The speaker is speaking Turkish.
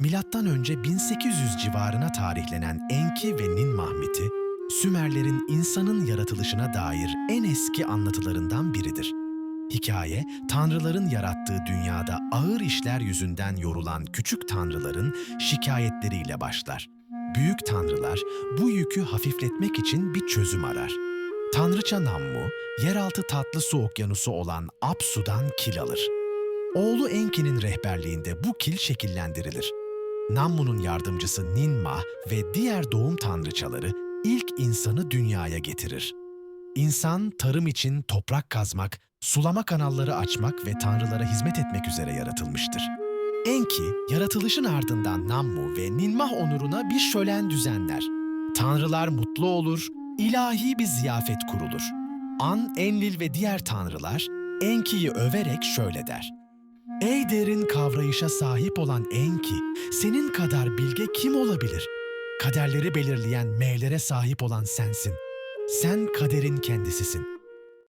Milattan önce 1800 civarına tarihlenen Enki ve Ninmah miti, Sümerlerin insanın yaratılışına dair en eski anlatılarından biridir. Hikaye, tanrıların yarattığı dünyada ağır işler yüzünden yorulan küçük tanrıların şikayetleriyle başlar. Büyük tanrılar bu yükü hafifletmek için bir çözüm arar. Tanrıça Nammu, yeraltı tatlı su okyanusu olan Apsu'dan kil alır. Oğlu Enki'nin rehberliğinde bu kil şekillendirilir. Nammu'nun yardımcısı Ninmah ve diğer doğum tanrıçaları ilk insanı dünyaya getirir. İnsan tarım için toprak kazmak, sulama kanalları açmak ve tanrılara hizmet etmek üzere yaratılmıştır. Enki, yaratılışın ardından Nammu ve Ninmah onuruna bir şölen düzenler. Tanrılar mutlu olur, ilahi bir ziyafet kurulur. An, Enlil ve diğer tanrılar Enki'yi överek şöyle der. Ey derin kavrayışa sahip olan Enki, senin kadar bilge kim olabilir? Kaderleri belirleyen M'lere sahip olan sensin. Sen kaderin kendisisin.